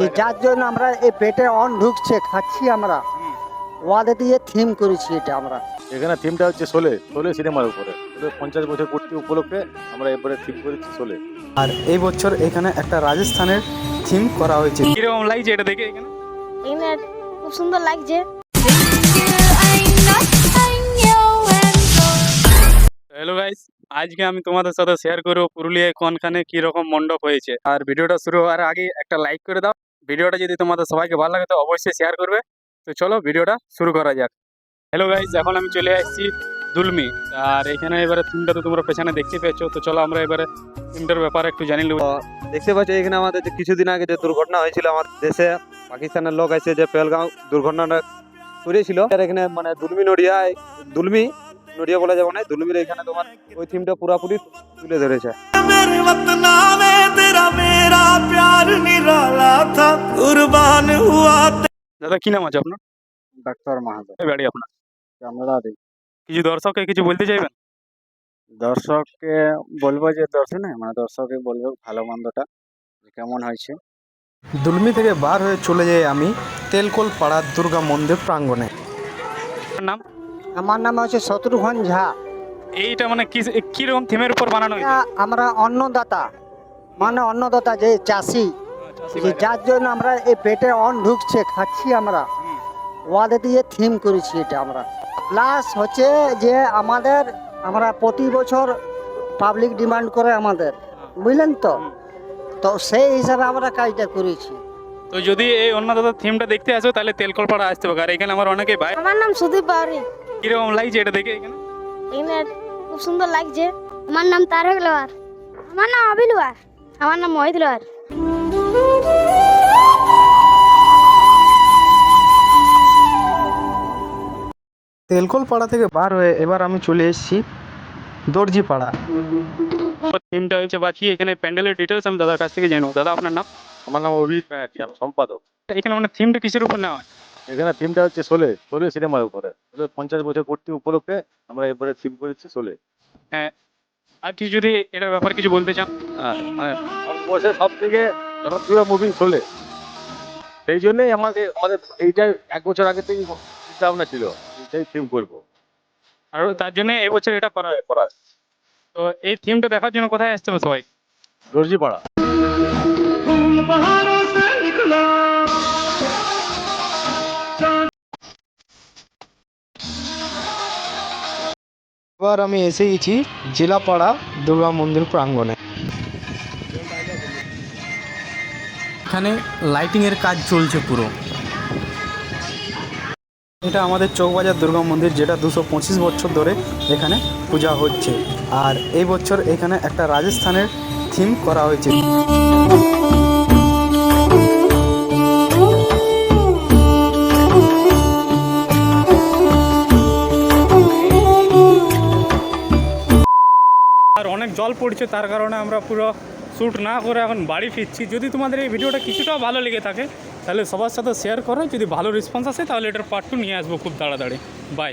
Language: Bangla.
যে যার জন্য আমরা এই পেটে অন ঢুকছে খাচ্ছি আমরা। ওয়াদে দিয়ে থিম করেছি এটা আমরা। এখানে থিমটা হচ্ছে শোলে শোলে সিনেমার উপরে। পঞ্চাশ বছর পূর্তি উপলক্ষে আমরা এবারে থিম করেছি শোলে। আর এই বছর এখানে একটা রাজস্থানের থিম করা হয়েছে। কীরকম লাগছে এটা দেখে এখানে? এখানে খুব সুন্দর লাগছে। হ্যালো গাইস আজকে আমি তোমাদের সাথে শেয়ার করব পুরুলিয়ায় কোনখানে কি রকম মণ্ডপ হয়েছে। আর ভিডিওটা শুরু হওয়ার আগে একটা লাইক করে দাও। ভিডিওটা যদি তোমাদের সবাইকে ভালো লাগে তো অবশ্যই শেয়ার করবে। তো চলো ভিডিওটা শুরু করা যাক। হ্যালো গাইস এখন আমি চলে আসছি দুলমি। আর এখানে এবারে থিমটা তো তোমরা পেছনে দেখতে পেয়েছ তো চলো আমরা এবারে থিমটার ব্যাপারে একটু জানি নেব। দেখতে পাচ্ছ এখানে আমাদের যে কিছুদিন আগে যে দুর্ঘটনা হয়েছিল আমাদের দেশে পাকিস্তানের লোক এসে যে পেলগাঁও দুর্ঘটনাটা করেছিল। আর এখানে মানে দুলমি নড়িয়ায় দুলমি নড়িয়া বলা যাবে না দুলমির এখানে তোমার ওই থিমটা পুরাপুরি তুলে ধরেছে। मेरे वतना में तेरा मेरा प्यार निराला था कुर्बान हुआ দাদা কি নাম আছে আপনার ডাক্তার মাহাতো এই বাড়ি আপনার আমরা কিছু দর্শককে কিছু বলতে চাইবেন দর্শককে বলবো যে দর্শনে মানে দর্শককে বলবো ভালো মন্দটা যে কেমন হয়েছে দুলমি থেকে বার হয়ে চলে যাই আমি তেলকোল পাড়ার দুর্গা মন্দির প্রাঙ্গণে আপনার নাম আমার নাম হচ্ছে শত্রুঘ্ন ঝা এইটা মানে কি কিরকম থিমের উপর বানানো হয়েছে এটা আমরা অন্নদাতা মানে অন্নদাতা যে চাষি যে যার জন্য আমরা এই পেটে অন ঢুকছে খাচ্ছি আমরা। ওয়াদে দিয়ে থিম করেছি এটা আমরা। প্লাস হচ্ছে যে আমাদের আমরা প্রতি বছর পাবলিক ডিমান্ড করে আমাদের। বুঝলেন তো? তো সেই হিসাবে আমরা কাজটা করেছি। তো যদি এই অন্নদাতার থিমটা দেখতে আসো তাহলে তেলকলপাড়া আসতে হবে। আর এখানে আমার অনেকেই ভাই আমার নাম সুদীপ বাউরি কীরকম লাগছে এটা দেখে এখানে? এখানে খুব সুন্দর লাগছে। আমার নাম তারক লোহার। আমার নাম আবিল লোহার। আমার নাম মহিদ লোহার তেলকোল পাড়া থেকে বার হয়ে এবার আমি চলে এসেছি দর্জি পাড়া থিমটা হচ্ছে বাকি এখানে প্যান্ডেলের ডিটেলস আমি দাদার কাছ থেকে জানব দাদা আপনার নাম? আমার নাম অভিজিৎ ব্যানার্জি আমি সম্পাদক। এখানে মানে থিমটা কিসের উপর নেওয়া হয়? এখানে থিমটা হচ্ছে শোলে শোলে সিনেমার উপরে। পঞ্চাশ বছর পূর্তি উপলক্ষে আমরা এবারে থিম করেছি শোলে আর কিছু যদি এটার ব্যাপারে কিছু বলতে চান হ্যাঁ মানে ভারতবর্ষের সব থেকে জনপ্রিয় মুভি শোলে। সেই জন্যই আমাকে আমাদের এইটাই এক বছর আগে থেকেই চিন্তা ভাবনা ছিল এইটাই থিম করব। আর তার জন্য এবছর এটা করা করা করার তো এই থিমটা দেখার জন্য কোথায় আসতে হবে সবাই? দর্জিপাড়া। এবার আমি এসে গেছি জেলাপাড়া দুর্গা মন্দির প্রাঙ্গণে। এখানে লাইটিংয়ের কাজ চলছে পুরো। এটা আমাদের চৌবাজার দুর্গা মন্দির, যেটা দুশো পঁচিশ বছর ধরে এখানে পূজা হচ্ছে। আর এই বছর এখানে একটা রাজস্থানের থিম করা হয়েছে। জল পড়ছে, তার কারণে আমরা পুরো শ্যুট না করে এখন বাড়ি ফিরছি। যদি তোমাদের এই ভিডিওটা কিছুটাও ভালো লেগে থাকে, তাহলে সবার সাথে শেয়ার করো। যদি ভালো রেসপন্স আসে, তাহলে এটার পার্ট টু নিয়ে আসব খুব তাড়াতাড়ি। বাই